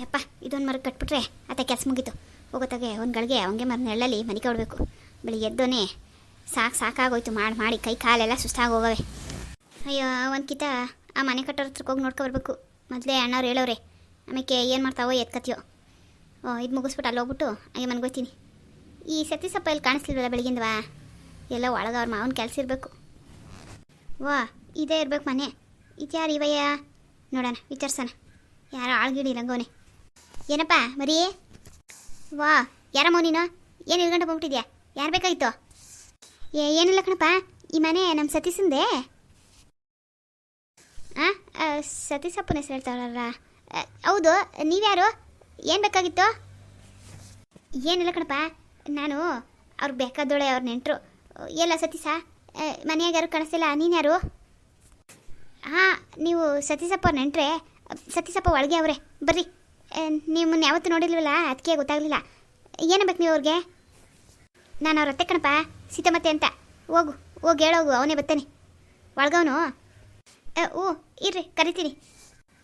ಯಪ್ಪ, ಇದೊಂದು ಮರ ಕಟ್ಬಿಟ್ರೆ ಅತ್ತೆ ಕೆಲಸ ಮುಗೀತು. ಹೋಗೋತಾಗೆ ಒಂದು ಗಳಿಗೆ ಅವಂಗೆ ಮರ ನೆಳ್ಳಲ್ಲಿ ಮನೆ ಕೊಡಬೇಕು ಬೆಳಿಗ್ಗೆ ಎದ್ದೋನೆ ಸಾಕು ಸಾಕಾಗೋಯ್ತು, ಮಾಡಿ ಮಾಡಿ ಕೈ ಕಾಲೆಲ್ಲ ಸುಸ್ತಾಗಿ ಹೋಗವೆ. ಅಯ್ಯೋ ಒಂದು ಕಿತ ಆ ಮನೆ ಕಟ್ಟೋರ ಹತ್ರಕ್ಕೆ ಹೋಗಿ ನೋಡ್ಕೊ ಬರಬೇಕು. ಮೊದಲೇ ಅಣ್ಣವ್ರು ಹೇಳೋರೆ ಆಮೇಲೆ ಏನು ಮಾಡ್ತಾವೋ ಎತ್ಕತ್ತೀಯೋ ಓ, ಇದು ಮುಗಿಸ್ಬಿಟ್ಟು ಅಲ್ಲಿ ಹೋಗ್ಬಿಟ್ಟು ಹಾಗೆ ಮನ್ಗೋಯ್ತೀನಿ. ಈ ಸತಿ ಸಪ್ಪ ಇಲ್ಲಿ ಕಾಣಿಸ್ಲಿಲ್ವಲ್ಲ ಬೆಳಗಿಂದವಾ ಎಲ್ಲ ಒಳಗೆ ಅವ್ರ ಮಾವನ ಕೆಲಸ ಇರಬೇಕು. ವಾ, ಇದೇ ಇರಬೇಕು ಮನೆ. ಇದ್ಯಾರು ಇವಯ್ಯ ನೋಡೋಣ, ವಿಚಾರಿಸೋಣ. ಯಾರೋ ಆಳ್ಗಿಡಿ ರಂಗೋನೆ. ಏನಪ್ಪ, ಮರಿ? ವಾ, ಯಾರಮ್ಮ ನೀನು? ಏನು ಇಳ್ಕೊಂಡು ಹೋಗ್ಬಿಟ್ಟಿದ್ಯಾ? ಯಾರು ಬೇಕಾಗಿತ್ತು? ಏ, ಏನಿಲ್ಲ ಕಣಪ್ಪ, ಈ ಮನೆ ನಮ್ಮ ಸತೀಸಂದೆ ಹಾಂ ಸತೀಸಪ್ಪನ ಹೆಸರು ಹೇಳ್ತಾರಲ್ಲ. ಹೌದು, ನೀವ್ಯಾರು? ಏನು ಬೇಕಾಗಿತ್ತು? ಏನಿಲ್ಲ ಕಣಪ್ಪ, ನಾನು ಅವ್ರು ಬೇಕಾದೊಳೆ ಅವ್ರ ನೆಂಟರು. ಎಲ್ಲ ಸತೀಸ ಮನೆಯಾಗ ಯಾರು ಕಾಣಿಸ್ತಿಲ್ಲ, ನೀನು ಯಾರು? ಹಾಂ ನೀವು ಸತೀಸಪ್ಪ ನೆಂಟ್ರೆ ಸತೀಸಪ್ಪ ಒಳಗೆ ಅವರೇ, ಬರ್ರಿ. ನಿಮ್ಮನ್ನ ಯಾವತ್ತೂ ನೋಡಿಲ್ವಲ್ಲ? ಅದಕ್ಕೆ ಗೊತ್ತಾಗಲಿಲ್ಲ. ಏನು ಬೇಕು ನೀವು ಅವ್ರಿಗೆ? ನಾನು ಅವ್ರ ಅತ್ತೆ ಕಣಪ್ಪ ಸೀತಮತ್ತೆ ಅಂತ. ಹೋಗು, ಹೋಗಿ ಹೇಳೋಗು ಅವನೇ ಬರ್ತಾನೆ. ಒಳಗವನು ಓ ಇರ್ರಿ, ಕರಿತೀನಿ.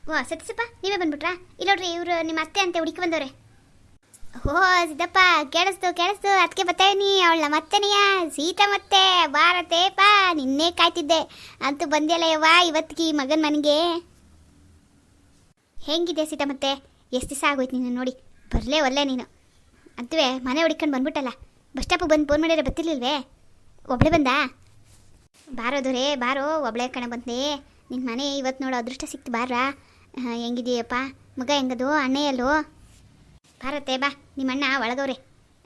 ಓ ಸತ್ಯಸಪ್ಪ ನೀವೇ ಬಂದ್ಬಿಟ್ರಾ? ಇಲ್ಲ ನೋಡ್ರಿ, ಇವರು ನಿಮ್ಮ ಅತ್ತೆ ಅಂತ ಹುಡುಕಿ ಬಂದವ್ರೆ. ಓ ಸಿದ್ದಪ್ಪ, ಕೇಳಿಸ್ತು ಕೇಳಿಸ್ತು. ಅದಕ್ಕೆ ಬರ್ತಾಯಿನಿ ಅವಳ ನಮ್ಮ ಅತ್ತೆನೆಯ. ಸೀತಾ ಮತ್ತೆ ಪಾ ನಿನ್ನೆ ಕಾಯ್ತಿದ್ದೆ. ಅಂತೂ ಬಂದಿಲ್ಲ ಯವ್ವ ಇವತ್ತಿಗೆ ಮಗನ ಮನೆಗೆ. ಹೆಂಗಿದೆ ಸೀತಾ ಮತ್ತೆ ಎಷ್ಟು ದಿವಸ ಆಗೋಯ್ತು ನೀನು ನೋಡಿ? ಬರಲೇ ಒಲ್ಲೆ ನೀನು. ಅದುವೆ ಮನೆ ಹುಡ್ಕೊಂಡು ಬಂದ್ಬಿಟ್ಟಲ್ಲ. ಬಸ್ ಸ್ಟಾಪಿಗೆ ಬಂದು ಫೋನ್ ಮಾಡಿದ್ರೆ ಬರ್ತಿರ್ಲಿಲ್ವೇ? ಒಬ್ಳೆ ಬಂದಾ? ಬಾರೋ ರೇ ಬಾರೋ, ಒಬ್ಳೆ ಕಣ ಬಂದೆ ನಿನ್ನ ಮನೆ ಇವತ್ತು ನೋಡೋ ಅದೃಷ್ಟ ಸಿಕ್ತು ಬಾರ್ರಾ ಹೆಂಗಿದೀಯಪ್ಪ? ಮಗ ಹೆಂಗದು ಅಣ್ಣ ಎಲ್ಲೋ ಭಾರತೆ, ಬಾ ನಿಮ್ಮ ಅಣ್ಣ ಒಳಗವ್ರೆ.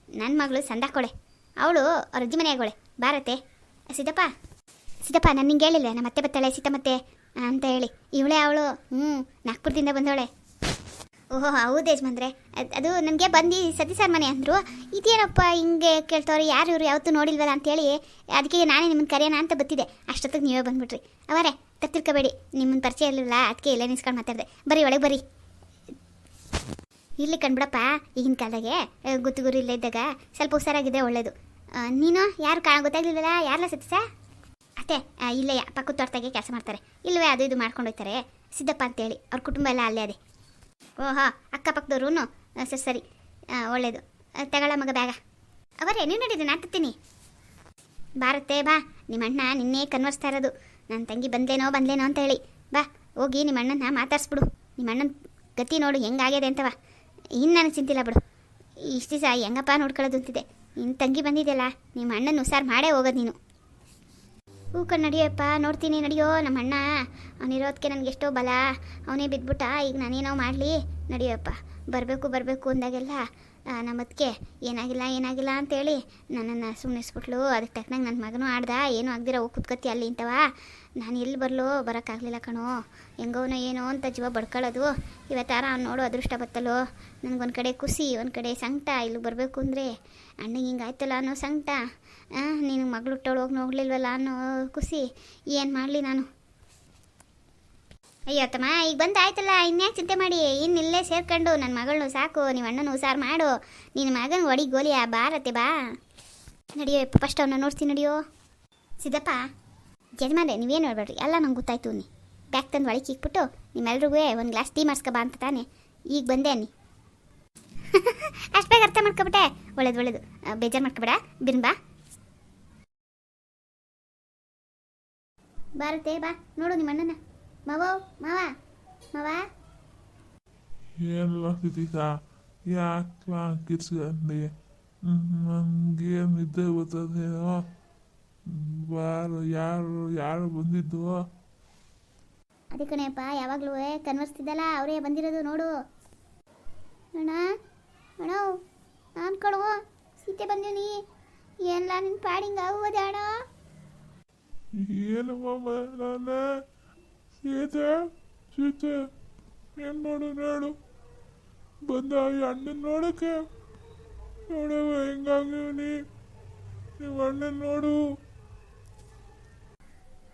ನನ್ನ ಮಗಳು ಸಂದಾಕೊಳೆ. ಅವಳು ಅವ್ರ ಅಜ್ಜಿ ಮನೆಯಾಗೋಳೆ. ಭಾರತೆ. ಸಿದ್ದಪ್ಪ? ಸಿದ್ದಪ್ಪ, ನಾನು ನಿಂಗೆ ಹೇಳಿಲ್ಲ. ನಮ್ಮ ಅತ್ತೆ ಬತ್ತಾಳೆ ಸೀತಮ್ಮತ್ತೆ ಅಂತ ಹೇಳಿ. ಇವಳೆ ಅವಳು. ಹ್ಞೂ ನಾಗ್ಪುರದಿಂದ ಬಂದವಳೆ. ಓಹೋ, ಹೌದು ಯಜಮಾನ್ರೆ. ಅದ್- ಅದು ನನಗೆ ಬಂದು ಸತಿ ಸರ್ ಮನೆ ಅಂದರು. ಇದೇನಪ್ಪ ಹಿಂಗೆ ಕೇಳ್ತವ್ರೆ? ಯಾರು ಇವರು ಯಾವತ್ತೂ ನೋಡಿಲ್ವಲ್ಲ ಅಂತೇಳಿ ಅದಕ್ಕೆ ನಾನೇ ನಿಮ್ಮನ್ನ ಕರೆಯೋಣ ಅಂತ ಬತ್ತಿದೆ ಅಷ್ಟೊತ್ತಿಗೆ ನೀವೇ ಬಂದ್ಬಿಟ್ರಿ. ಅವರೇ, ತತ್ತಿರ್ಕೋಬೇಡಿ. ನಿಮ್ಮನ್ನು ಪರಿಚಯ ಇರಲಿಲ್ಲ, ಅದಕ್ಕೆ ಇಲ್ಲೇ ನಿಸ್ಕೊಂಡು ಮಾತಾಡಿದೆ. ಬರೀ ಒಳಗೆ ಬರೀ ಇಲ್ಲಿ ಕಣ್ಬಿಡಪ್ಪ, ಈಗಿನ ಕಾಲದಾಗೆ. ಗುತ್ತುಗುರು ಗುತ್ತು ಗುರು ಇಲ್ಲ ಇದ್ದಾಗ ಸ್ವಲ್ಪ ಹುಷಾರಾಗಿದೆ ಒಳ್ಳೇದು. ನೀನು, ಯಾರು ಕಾ ಗೊತ್ತಾಗ್ಲಿಲ್ಲಲ್ಲ ಯಾರಲ್ಲ ಸತೀಸ ಅತ್ತೆ ಇಲ್ಲೇ ಪಕ್ಕದ ತೋಟದಾಗೆ ಕೆಲಸ ಮಾಡ್ತಾರೆ. ಇಲ್ಲವೇ ಅದು ಇದು ಮಾಡ್ಕೊಂಡು ಹೋಗ್ತಾರೆ. ಸಿದ್ದಪ್ಪ ಅಂತೇಳಿ, ಅವ್ರ ಕುಟುಂಬ ಎಲ್ಲ ಅಲ್ಲೇ ಅದೇ. ಓಹೋ ಅಕ್ಕಪಕ್ಕದವ್ರು ಸರಿ ಸರಿ. ಒಳ್ಳೆಯದು ಮಗ ಬ್ಯಾಗ. ಅವರೇ, ನೀವು ನಡೀರಿ, ನಾನು ತತ್ತೀನಿ ಬಾರತ್ತೆ, ಬಾ. ನಿಮ್ಮ ಅಣ್ಣ ನಿನ್ನೆ ಕನ್ವರ್ಸ್ತಾ ಇರೋದು. ನನ್ನ ತಂಗಿ ಬಂದ್ಲೇನೋ ಬಂದ್ಲೇನೋ ಅಂತ ಹೇಳಿ. ಬಾ, ಹೋಗಿ ನಿಮ್ಮ ಅಣ್ಣನ ಮಾತಾಡ್ಸ್ಬಿಡು. ನಿಮ್ಮ ಅಣ್ಣನ ಗತಿ ನೋಡು, ಹೆಂಗಾಗ್ಯದೆ ಅಂತವ. ಇನ್ನು ನನಗೆ ಚಿಂತಿಲ್ಲ ಬಿಡು. ಇಷ್ಟು ದಿವಸ ಹೆಂಗಪ್ಪ ನೋಡ್ಕೊಳ್ಳೋದು ಅಂತಿದೆ ನಿನ್ನ ತಂಗಿ ಬಂದಿದೆಯಲ್ಲ ನಿಮ್ಮ ಅಣ್ಣನ ಹುಷಾರು ಮಾಡೇ ಹೋಗೋದು ನೀನು. ಹೂ ಕಣ್ ನಡಿಯಪ್ಪ, ನೋಡ್ತೀನಿ, ನಡಿಯೋ ನಮ್ಮ ಅಣ್ಣ. ಅವನಿರೋದಕ್ಕೆ ನನಗೆ ಎಷ್ಟೋ ಬಲ. ಅವನೇ ಬಿದ್ಬಿಟ್ಟ, ಈಗ ನಾನೇನೋ ಮಾಡಲಿ, ನಡಿಯಪ್ಪ. ಬರಬೇಕು ಬರಬೇಕು ಅಂದಾಗೆಲ್ಲ ಆ, ನಮ್ಮ ಅದಕ್ಕೆ ಏನಾಗಿಲ್ಲ ಏನಾಗಿಲ್ಲ ಅಂತೇಳಿ ನನ್ನನ್ನು ಸುಮ್ಮನಿಸ್ಬಿಟ್ಲು ಅದಕ್ಕೆ ತಕ್ಕನಾಗ ನನ್ನ ಮಗನೂ ಆಡ್ದ. ಏನೂ ಆಗ್ದಿರ ಹೋಗಿ ಕುತ್ಕತ್ತಿ ಅಲ್ಲಿ ಇಂಥವ ನಾನು ಎಲ್ಲಿ ಬರಲು ಬರೋಕ್ಕಾಗಲಿಲ್ಲ ಕಣೋ. ಹೆಂಗೋನೋ ಏನೋ ಅಂತ ಜೀವ ಬಡ್ಕೊಳ್ಳೋದು ಇವತ್ತಾರ ಅವ್ನು ನೋಡು ಅದೃಷ್ಟ ಬತ್ತಲ್ಲೋ. ನನಗೊಂದು ಕಡೆ ಖುಷಿ ಒಂದು ಕಡೆ ಸಂಕಟ. ಇಲ್ಲಿಗೆ ಬರಬೇಕು ಅಂದರೆ ಅಣ್ಣಗೆ ಹಿಂಗೆ ಆಯ್ತಲ್ಲ ಅನ್ನೋ ಸಂಕಟ. ನೀನು ಮಗಳು ಹುಟ್ಟೋಳು ಹೋಗಿ ನೋಡ್ಲಿಲ್ವಲ್ಲ ಅನ್ನೋ ಖುಷಿ. ಏನು ಮಾಡಲಿ ನಾನು? ಅಯ್ಯೋ ತಮ್ಮ ಈಗ ಬಂದಾಯ್ತಲ್ಲ, ಇನ್ಯಾಕೆ ಚಿಂತೆ ಮಾಡಿ? ಇನ್ನು ಇಲ್ಲೇ ಸೇರ್ಕೊಂಡು ನನ್ನ ಮಗಳನ್ನೂ ಸಾಕು, ನೀವು ಅಣ್ಣನೂ ಸಾರು ಮಾಡು. ನಿನ್ನ ಮಗನ ಒಡಿ ಗೋಲಿಯ ಬಾರತ್ತೆ ಬಾ. ನಡಿಯೋ ಫಸ್ಟ್ ಅವನ್ನ ನೋಡ್ತೀನಿ ನಡಿಯೋ. ಸಿದ್ದಪ್ಪ, ಯಜಮಾನ್ರೆ, ನೀವೇನು ಹೇಳ್ಬೇಡ್ರಿ? ಎಲ್ಲ ನಂಗೆ ಗೊತ್ತಾಯ್ತು ನೀ ಬ್ಯಾಗ್ ತಂದು ಒಳಗೆ ಇಕ್ಬಿಟ್ಟು ನಿಮ್ಮೆಲ್ರಿಗೂ ಒಂದು ಗ್ಲಾಸ್ ಟೀ ಮಾಡಿಸ್ಕೊ ಬಾ ಅಂತ ತಾನೆ. ಈಗ ಬಂದೆ ಅನ್ನಿ. ಅಷ್ಟು ಬೇಗ ಅರ್ಥ ಮಾಡ್ಕೊಬಿಟ್ಟೆ? ಒಳ್ಳೇದು ಒಳ್ಳೇದು. ಬೇಜಾರು ಮಾಡ್ಕೊಬೇಡ. ಬಿನ್ ಬಾ. ಬಾರತ್ತೆ, ಬಾ. ನೋಡು ನಿಮ್ಮ ಅಣ್ಣನ. ಮಾವ ಮಾವ ಮಾವ. ಏನಿಲ್ಲ ಸಿದ್ದೀಕ ಯಾಕೆ ಕಿರ್ಸ್ಕೊಂಡೆ ನನಗೆ ನಿದ್ದೆ ಬರ್ತದೇನೋ. ಬಾರು ಯಾರು ಯಾರು ಬಂದಿದ್ದು? ಅದೇ ಕಣೆಯಪ್ಪ ಯಾವಾಗಲೂ ಕನ್ವರ್ಸ್ತಿದ್ದಲ್ಲ ಅವರೇ ಬಂದಿರೋದು ನೋಡು. ಅಣ್ಣ ಅಣ್ಣ ನಾನು ಕೊಡುವ ಸೀತೆ ಬಂದೀನಿ ಏನಿಲ್ಲ ನಿನ್ನ ಪಾಡಿಂಗ ಆಗುವುದೇ ಅಣ್ಣ? ಮಾಮ ನಾನು? ಸೀತೆ ಸೀತೆ ಏನು ಮಾಡೋದು ನೋಡು. ಬಂದ ಈ ಅಣ್ಣನ ನೋಡಕ್ಕೆ. ನೋಡವ ಹೆಂಗಾಗಿವ್ನಿ ನಿಮ್ಮ ಅಣ್ಣನ ನೋಡು.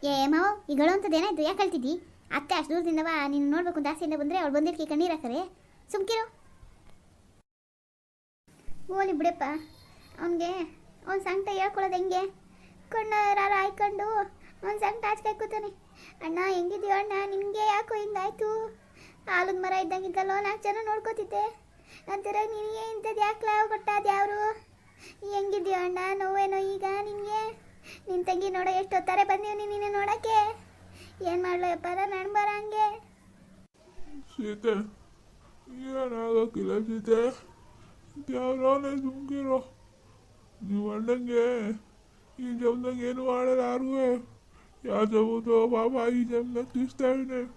ಏ, ಮಾವ ಈಗ ಹೇಳೋಂಥದ್ದು ಏನಾಯ್ತು? ಯಾಕೆ ಹೇಳ್ತಿದ್ದಿ ಅತ್ತೆ ಅಷ್ಟು ದೂರದಿಂದವ ನೀನು ನೋಡ್ಬೇಕು ಅಂತ ಆಸೆಯಿಂದ ಬಂದರೆ ಅವ್ಳು ಬಂದಿರ್ಕಿ ಕಣ್ಣೀರು ಹಾಕರೆ ಸುಮ್ಕಿರು. ಓಲಿ ಬಿಡಪ್ಪ. ಅವನಿಗೆ, ಅವ್ನ ಸಂಕಟ ಹೇಳ್ಕೊಳ್ಳೋದು ಹೆಂಗೆ? ಕಣ್ಣಾರ ಆಯ್ಕೊಂಡು ಅವ್ನ ಸಂಕಟ ಆಚೆ ಕೂತಾನೆ. ಅಣ್ಣ ಹೆಂಗಿದ್ಯೋ ಅಣ್ಣ? ನಿಮಗೆ ಯಾಕೋ ಹಿಂಗಾಯ್ತು? ಆಲದ ಮರ ಇದ್ದಂಗಿದ್ದಲ್ಲೋ? ನಾಲ್ಕು ಜನ ನೋಡ್ಕೋತಿದ್ದೆ. ನಂತರ ನಿನಗೆ ಇಂಥದ್ದು ಯಾಕೆ ಲಾವ್ ಕೊಟ್ಟಾದ ಯಾರು ಅಣ್ಣ, ನೋವೇನೋ ಈಗ ನಿನಗೆ ನಿನ್ನ ತಂಗಿ ನೋಡೋ ಎಷ್ಟು ಹೊತ್ತಾರೆ ಬಂದೀವಿ ನೀನು ನೋಡೋಕ್ಕೆ? ಏನು ಮಾಡಲೋ ಯಪ್ಪಾರ ನಾನು ಬರಂಗೆ ಸೀತೆ ಏನಾಗೋಕ್ಕಿಲ್ಲ ಸೀತೆ? ಯಾವನೇ ಸುಮ್ಕಿರೋ. ನೀವು ಅಣ್ಣಂಗೆ ಈ ಜಮ್ದಂಗೆ ಏನು ಮಾಡಲ್ಲ ಯಾರಿಗೂ. ಯಾವ ಜಮ್ಮದು ಬಾಬಾ ಈ ಜಮ್ದಾಗ ತೀಸ್ತಾ ಇದ್ದಾನೆ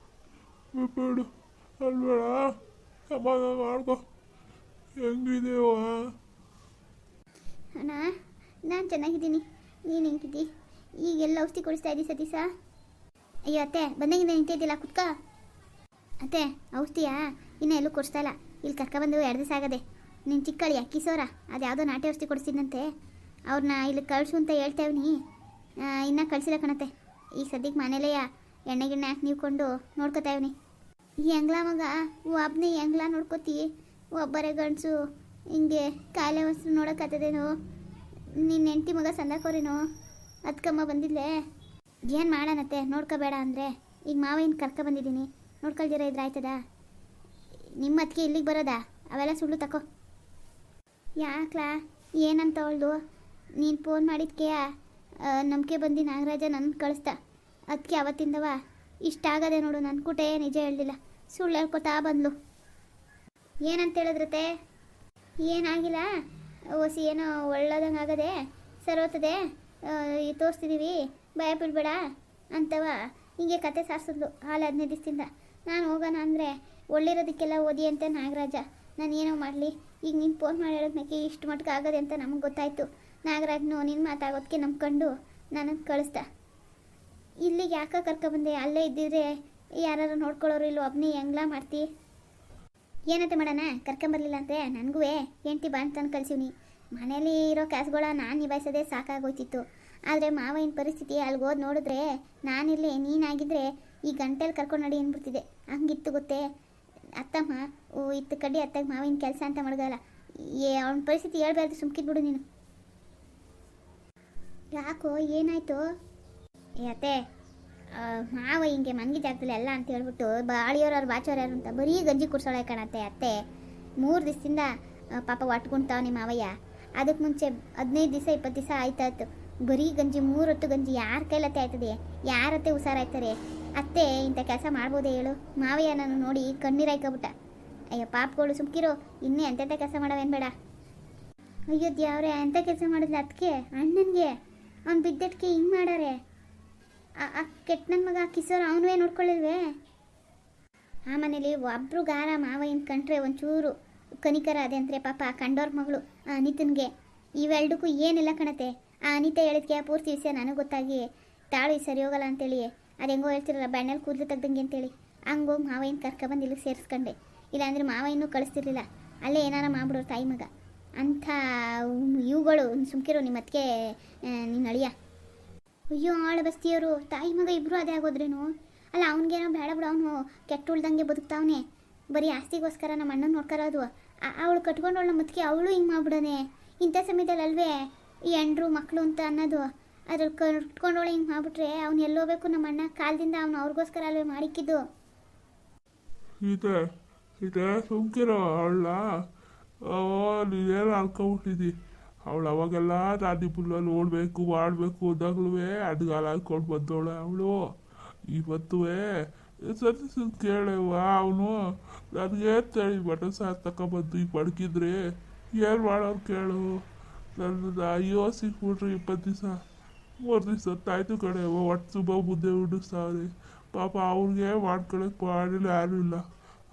ಬಿಟ್ಬಿಡು ಅಲ್ಬೇಡ ಸಮಾಧಾನ ಮಾಡ್ಕೊ. ಹೆಂಗಿದೆಯೋ ಅಣ್ಣ, ನಾನು ಚೆನ್ನಾಗಿದ್ದೀನಿ. ನೀನು ಹೆಂಗಿದ್ದಿ? ಈಗೆಲ್ಲ ಔಷಧಿ ಕೊಡಿಸ್ತಾ ಇದ್ದೀವಿ ಸತೀಸ ಅಯ್ಯೋ ಅತ್ತೆ, ಬಂದಂಗಿಂದ ನಿಂತಿದ್ದಿಲ್ಲ ಕುತ್ಕ. ಅತ್ತೆ, ಔಷಧಿಯಾ? ಇನ್ನೂ ಎಲ್ಲೂ ಕೊಡಿಸ್ತಾ ಇಲ್ಲ. ಇಲ್ಲಿ ಕರ್ಕೊಬಂದು ಎರಡು ದಿವಸ ಆಗದೆ. ನಿನ್ನ ಚಿಕ್ಕಳಿಯ ಕಿಸೋರ ಅದು ಯಾವುದೋ ನಾಟಿ ಔಷಧಿ ಕೊಡಿಸಿದ್ದಂತೆ ಅವ್ರನ್ನ ಇಲ್ಲಿ ಕಳಿಸು ಅಂತ ಹೇಳ್ತೇವ್ನಿ ಇನ್ನೂ ಕಳಿಸಿಲ್ಲ ಕಣತ್ತೆ. ಈಗ ಸದ್ಯಕ್ಕೆ ಮನೇಲೆಯ ಎಣ್ಣೆ ಗಿಣ್ಣೆ ಹಾಕಿ ನೀವ್ಕೊಂಡು ನೋಡ್ಕೊತಾವ್ನಿ ಈ ಹೆಂಗ್ಲ ಮಗ ಒಬ್ಬನೇ ಹೆಂಗ್ಲ ನೋಡ್ಕೋತಿ. ಒಬ್ಬರೇ ಗಂಡಸು, ಹಿಂಗೆ ಕಾಯಿಲೆ ವಸ್ತು ನೋಡೋಕ್ಕಾಗ್ತದೇನೋ ನಿನ್ನ ಹೆಂಡತಿ ಮಗ ಸಂದಾಕೋರೇನೋ ಅದ್ಕಮ್ಮ ಬಂದಿದ್ಲೆ. ಏನು ಮಾಡೋಣತ್ತೆ, ನೋಡ್ಕೋಬೇಡ ಅಂದರೆ. ಈಗ ಮಾವಿನ ಕರ್ಕೊ ಬಂದಿದ್ದೀನಿ. ನೋಡ್ಕೊಳ್ದಿರೋ ಇದ್ರೆ ಆಯ್ತದ? ನಿಮ್ಮ ಅದಕ್ಕೆ ಇಲ್ಲಿಗೆ ಬರೋದಾ? ಅವೆಲ್ಲ ಸುಳ್ಳು ತಕೋ. ಯಾಕ್ಲಾ? ಏನಂತ ಅವಳ್ದು? ನೀನು ಫೋನ್ ಮಾಡಿದ್ಕೆ ನಂಬಿಕೆ ಬಂದು ನಾಗರಾಜ ನನ್ನ ಕಳಿಸ್ದ. ಅದಕ್ಕೆ ಅವತ್ತಿಂದವ ಇಷ್ಟ ಆಗದೆ ನೋಡು ನನ್ನ ಕೂಟೆ ನಿಜ ಹೇಳಲಿಲ್ಲ ಸುಳ್ಳು ಹೇಳ್ಕೊತಾ ಬಂದ್ಲು. ಏನಂತ ಹೇಳಿದ್ರತೆ ಏನಾಗಿಲ್ಲ? ಓಸಿ ಏನೋ ಒಳ್ಳೆದಂಗೆ ಆಗದೆ, ಸರೋತದೆ ತೋರಿಸ್ತಿದ್ದೀವಿ ಭಯ ಬೀಳ್ಬೇಡ ಅಂತವ ಹೀಗೆ ಕತೆ ಸಾರಿಸಿದ್ಲು ಹಾಲು ಹದಿನೈದು ದಿವಸದಿಂದ. ನಾನು ಹೋಗೋಣ ಅಂದರೆ ಒಳ್ಳಿರೋದಕ್ಕೆಲ್ಲ ಓದಿ ಅಂತ ನಾಗರಾಜ. ನಾನು ಏನೋ ಮಾಡಲಿ. ಈಗ ನೀನು ಫೋನ್ ಮಾಡಿ ಹೇಳೋದ್ಮೇಲೆ ಇಷ್ಟು ಮಟ್ಗೆ ಆಗದೆ ಅಂತ ನಮಗೆ ಗೊತ್ತಾಯಿತು. ನಾಗರಾಜ್ನು ನಿನ್ನ ಮಾತಾಗೋದಕ್ಕೆ ನಂಬ್ಕೊಂಡು ನನಗೆ ಕಳಿಸ್ದ. ಇಲ್ಲಿಗೆ ಯಾಕೆ ಕರ್ಕೊಬಂದೆ? ಅಲ್ಲೇ ಇದ್ದಿದ್ರೆ ಯಾರು ನೋಡ್ಕೊಳ್ಳೋರು ಇಲ್ಲೋ ಒಬ್ಬನೇ ಹೆಂಗ್ಲ ಮಾಡ್ತಿ? ಏನಂತೆ ಮಾಡೋಣ? ಕರ್ಕೊಂಬರ್ಲಿಲ್ಲ ಅಂದರೆ ನನಗೂ ಹೆಂಡ್ತಿ ಬಾ ಅಂತ ಕಳ್ಸಿವ್ನಿ. ಮನೇಲಿ ಇರೋ ಕ್ಯಾಸ್ಗಳ ನಾನು ನಿಭಾಯಿಸೋದೇ ಸಾಕಾಗೋಯ್ತಿತ್ತು. ಆದರೆ ಮಾವಿನ ಪರಿಸ್ಥಿತಿ? ಅಲ್ಲಿಗೆ ಹೋದ್ ನೋಡಿದ್ರೆ ನಾನಿಲ್ಲಿ ನೀನಾಗಿದ್ದರೆ ಈ ಗಂಟೆಲಿ ಕರ್ಕೊಂಡು ನಡಿ ಅಂದ್ಬಿಡ್ತಿದ್ದೆ. ಹಂಗಿತ್ತು ಗೊತ್ತೇ? ಅತ್ತಮ್ಮ, ಓ, ಇತ್ತು ಕಡ್ಡಿ ಅತ್ತಾಗ ಮಾವಿನ ಕೆಲಸ ಅಂತ ಮಾಡ್ಗಲ್ಲ ಏ, ಅವ್ನ ಪರಿಸ್ಥಿತಿ ಹೇಳ್ಬಾರ್ದು, ಸುಮ್ಕಿದ್ಬಿಡು ನೀನು. ಯಾಕೋ, ಏನಾಯ್ತು? ಅತ್ತೆ ಮಾವ ಹಿಂಗೆ ಮನ್ಗಿ ಜಾಗದಲ್ಲಿ ಎಲ್ಲ ಅಂತ ಹೇಳ್ಬಿಟ್ಟು ಬಾಳಿಯೋರು ಅವ್ರು ಬಾಚೋರು ಯಾರು ಅಂತ ಬರೀ ಗಂಜಿ ಕುಡ್ಸೋಳೆ ಕಾಣತ್ತೆ ಅತ್ತೆ. ಮೂರು ದಿವಸದಿಂದ ಪಾಪ ಒಟ್ಕೊಂತಾವ ಮಾವಯ್ಯ. ಅದಕ್ಕೆ ಮುಂಚೆ ಹದಿನೈದು ದಿವಸ, ಇಪ್ಪತ್ತು ದಿವಸ ಆಯ್ತಾಯ್ತು. ಬರೀ ಗಂಜಿ, ಮೂರು ಹೊತ್ತು ಗಂಜಿ ಯಾರ ಕೈಲತ್ತೆ ಆಯ್ತದೆ? ಯಾರತ್ತೆ ಹುಷಾರಾಯ್ತಾರೆ? ಅತ್ತೆ, ಇಂಥ ಕೆಲಸ ಮಾಡ್ಬೋದೇ ಹೇಳು? ಮಾವಯ್ಯ ನಾನು ನೋಡಿ ಕಣ್ಣೀರಾಯ್ಕೊಬಿಟ್ಟ ಅಯ್ಯೋ, ಪಾಪಗಳು ಸುಮ್ಕಿರೋ, ಇನ್ನೇ ಎಂತೆಂಥ ಕೆಲಸ ಮಾಡವೇನು ಬೇಡ. ಅಯ್ಯೋ, ದೇವ್ರೆ ಎಂಥ ಕೆಲಸ ಮಾಡಿದ್ಲ ಅದಕ್ಕೆ ಅಣ್ಣನಿಗೆ? ಅವ್ನು ಬಿದ್ದಟ್ಕೆ ಹಿಂಗೆ ಮಾಡಾರೆ ಆ- ಕೆಟ್ಟ ನನ್ನ ಮಗ ಕಿಸೋರು ಅವನುವೇ ನೋಡ್ಕೊಳ್ಳಿಲ್ವೇ ಆ ಮನೇಲಿ ಒಬ್ರು ಗಾರ ಮಾವಯ್ಯನ ಕಂಡ್ರೆ ಒಂಚೂರು ಕನಿಕರ ಅದೇ ಅಂದರೆ ಪಾಪ ಕಂಡೋರ್ ಮಗಳು ಅನಿತನ್ಗೆ. ಇವೆರಡಕ್ಕೂ ಏನಿಲ್ಲ ಕಣತೆ. ಆ ಅನಿತ ಹೇಳಿದ್ಕೆ ಪೂರ್ತಿ ವಿಷಯ ನನಗೆ ಗೊತ್ತಾಗಿ ತಾಳು ಸರಿ ಹೋಗಲ್ಲ ಅಂತೇಳಿ. ಅದು ಹೆಂಗೋ ಹೇಳ್ತಿರಲ್ಲ ಬಣ್ಣಲ್ಲಿ ಕೂದಲು ತೆಗ್ದಂಗೆ ಅಂತೇಳಿ. ಹಂಗೋಗಿ ಮಾವಯ್ಯನ ಕರ್ಕೊಬಂದು ಇಲ್ಲಿಗೆ ಸೇರಿಸ್ಕೊಂಡೆ ಇಲ್ಲಾಂದ್ರೆ ಮಾವಯ್ಯನೂ ಕಳಿಸ್ತಿರ್ಲಿಲ್ಲ. ಅಲ್ಲೇ ಏನಾರ ಮಾಡ್ಬಿಡೋರು ತಾಯಿ ಮಗ. ಅಂಥ ಇವುಗಳು ಸುಮ್ಕಿರೋ, ನಿಮ್ಮ ಅದಕ್ಕೆ ನಿನ್ನ ಅಳಿಯ. ಅಯ್ಯೋ, ಆಳ ಬಸ್ತಿಯವರು, ತಾಯಿ ಮಗ ಇಬ್ಬರು ಅದೇ ಆಗೋದ್ರೇನು? ಅಲ್ಲ ಅವ್ನಿಗೇನೋ ಬೇಡ ಬಿಡು, ಅವನು ಕೆಟ್ಟ ಉಳ್ದಂಗೆ ಬದುಕ್ತಾವನೆ. ಬರೀ ಆಸ್ತಿಗೋಸ್ಕರ ನಮ್ಮ ಅಣ್ಣನ ನೋಡ್ಕರೋದು ಅವಳು ನಮ್ಮ ಮುತ್ತಿಗೆ ಅವಳು ಹಿಂಗೆ ಮಾಡ್ಬಿಡೋನೆ. ಇಂಥ ಸಮಯದಲ್ಲಿ ಅಲ್ವೇ ಈ ಹೆಂಡ್ರು ಮಕ್ಕಳು ಅಂತ ಅನ್ನೋದು. ಅದ್ರಲ್ಲಿ ಕಟ್ಕೊಂಡವಳು ಹಿಂಗೆ ಮಾಡಿಬಿಟ್ರೆ ಅವ್ನು ಎಲ್ಲೋಬೇಕು ನಮ್ಮ ಅಣ್ಣ ಕಾಲದಿಂದ ಅವನು ಅವ್ರಿಗೋಸ್ಕರ ಅಲ್ವೇ ಮಾಡಿಕ್ಕಿದ್ದು. ಇದೆ ಇದೆ ಸುಮ್ಕಿರೋ ಅವಳ ನೀನೇನು ಅನ್ಕೊಂಬಿಟ್ಟಿದ್ದಿ ಅವಳು ಅವಾಗೆಲ್ಲ ದಾದಿ ಪುಲ್ಲ ನೋಡಬೇಕು ಮಾಡಬೇಕು ಅಂದಾಗ್ಲೂ ಅಡ್ಗಾಲ ಹಾಕ್ಕೊಂಡು ಬಂದವಳೆ ಅವಳು. ಇವತ್ತು ಸತಿ ಸುತ್ತ ಕೇಳವ ಅವನು. ನನಗೆ ತಳಿ ಬಟ ಸಾರು ತಗೊಂಬಂದು ಈಗ ಮಡಗಿದ್ರೆ ಏನು ಮಾಡೋರು ಕೇಳು. ನನ್ನ ಅಯ್ಯೋ ಸಿಕ್ಬಿಟ್ರಿ ಇಪ್ಪತ್ತು ದಿವಸ, ಮೂರು ದಿವಸ ತಾಯ್ತು ಕಡೆ ಒಟ್ಟು ತುಂಬ ಮುದ್ದೆ ಉಡಿಸ್ತಾವ್ರಿ. ಪಾಪ ಅವ್ರಿಗೆ ಮಾಡ್ಕೊಳಕ್ಕೆ ಮಾಡಿಲ್ಲ ಯಾರೂ ಇಲ್ಲ.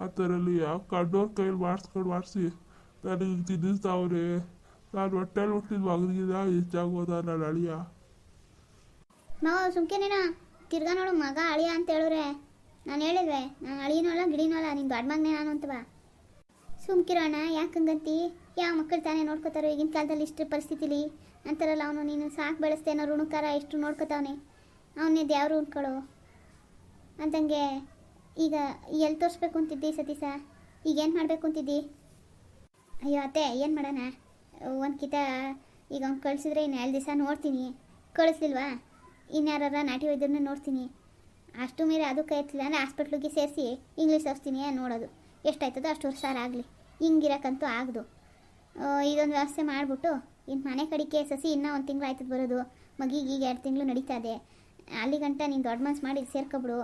ಆ ಥರಲ್ಲಿ ಯಾವ ಕಂಡೋರ ಕೈಲಿ ಮಾಡಿಸ್ಕೊಂಡು ಮಾಡಿಸಿ ನನಗೆ ತಿನ್ನಿಸ್ತಾವ್ರೆ ನಾನು ಹೊಟ್ಟೆಲಿ ಹುಟ್ಟಿದ ಮಗನಿಗಿದ ಹೆಚ್ಚಾಗೋದ ನನ್ನ ಅಳಿಯ. ನಾವು ಸುಮ್ಕೆನೇನ? ತಿರ್ಗಾ ನೋಡು, ಮಗ ಅಳಿಯ ಅಂತ ಹೇಳಿದ್ರೆ. ನಾನು ಹೇಳಿದ್ವೆ ನಾನು ಅಳಿನೋಲ್ಲ ಗಿಡಿನೋಲ್ಲ ನಿನ್ನ ದೊಡ್ಡ ಮಗನೇ ನಾನು ಅಂತವ ಸುಮ್ಕಿರೋಣ ಯಾಕಂಗಂತಿ ಯಾವ ಮಕ್ಕಳು ತಾನೇ ನೋಡ್ಕೋತಾರೋ ಈಗಿನ ಕಾಲದಲ್ಲಿ ಇಷ್ಟು ಪರಿಸ್ಥಿತಿಲಿ. ಅಂತಾರಲ್ಲ ಅವನು, ನೀನು ಸಾಕು ಬೆಳೆಸ್ತೇನೋ ಋಣಕಾರ ಎಷ್ಟು ನೋಡ್ಕೋತಾವನೆ. ಅವನೇ ದೇವ್ರು ಉಣ್ಕೊಳು ಅಂತಂಗೆ ಈಗ ಎಲ್ಲಿ ತೋರಿಸ್ಬೇಕು ಅಂತಿದ್ದಿ ಸತೀಸ ಈಗ ಏನು ಮಾಡಬೇಕು ಅಂತಿದ್ದಿ? ಅಯ್ಯೋ ಅತ್ತೆ, ಏನು ಮಾಡೋಣ? ಒಂದು ಕಿತ, ಈಗ ಅವ್ನು ಕಳಿಸಿದ್ರೆ ಇನ್ನು ಎರಡು ದಿವಸ ನೋಡ್ತೀನಿ. ಕಳಿಸ್ಲಿಲ್ವಾ? ಇನ್ಯಾರ ನಾಟಿ ವೈದ್ಯರನ್ನ ನೋಡ್ತೀನಿ. ಅಷ್ಟು ಮೇಲೆ ಅದು ಕೈ ಅಂದರೆ ಹಾಸ್ಪಿಟ್ಲಿಗೆ ಸೇರಿಸಿ ಇಂಗ್ಲೀಷ್ ಔಷಧಿನೇ ನೋಡೋದು. ಎಷ್ಟಾಯ್ತದೋ ಅಷ್ಟು ವರ್ಷ ಆಗಲಿ. ಹಿಂಗಿರಕ್ಕಂತೂ ಆಗದು. ಇದೊಂದು ವ್ಯವಸ್ಥೆ ಮಾಡಿಬಿಟ್ಟು ಇನ್ನು ಮನೆ ಕಡಿಕೆ ಸಸಿ ಇನ್ನೂ ಒಂದು ತಿಂಗಳು ಆಯ್ತದ ಬರೋದು. ಮಗಿಗೆ ಈಗ ಎರಡು ತಿಂಗಳು ನಡೀತಾ ಇದೆ. ಅಲ್ಲಿ ಗಂಟ ದೊಡ್ಡ ಮಾಡಿ ಸೇರ್ಕೊಬಿಡು.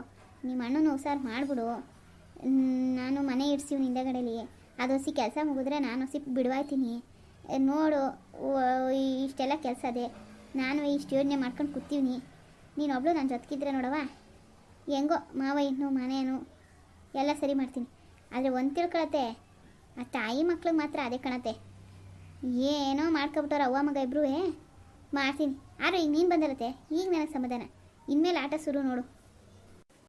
ನಿಮ್ಮ ಅಣ್ಣನ ಹುಷಾರು ಮಾಡಿಬಿಡು. ನಾನು ಮನೆ ಇಡ್ಸಿವ್ ಹಿಂದಗಡೆಲಿ. ಅದು ಹಸಿ ಕೆಲಸ ಮುಗಿದ್ರೆ ನಾನು ಹಸಿ ಬಿಡುವಾಯ್ತೀನಿ. ನೋಡು ಇಷ್ಟೆಲ್ಲ ಕೆಲಸ ಇದೆ ನಾನು ಇಷ್ಟು ಯೋಜನೆ ಮಾಡ್ಕೊಂಡು ಕೂತೀವ್ನಿ. ನೀನೊಬ್ಳು ನನ್ನ ಜೊತೆಗಿದ್ರೆ ನೋಡವ ಹೆಂಗೋ, ಮಾವ ಇನ್ನು ಮನೇನು ಎಲ್ಲ ಸರಿ ಮಾಡ್ತೀನಿ. ಆದರೆ ಒಂದು ತಿಳ್ಕೊಳತ್ತೆ ಆ ತಾಯಿ ಮಕ್ಳಿಗೆ ಮಾತ್ರ ಅದೇ ಕಾಣತ್ತೆ. ಏನೋ ಮಾಡ್ಕೊಬಿಟ್ಟವ್ರ ಅವ್ವ ಮಗ ಇಬ್ಬರೂ ಮಾಡ್ತೀನಿ. ಆದರೆ ಈಗ ನೀನು ಬಂದಿರತ್ತೆ, ಈಗ ನನಗೆ ಸಮಾಧಾನ. ಇನ್ಮೇಲೆ ಆಟ ಶುರು ನೋಡು.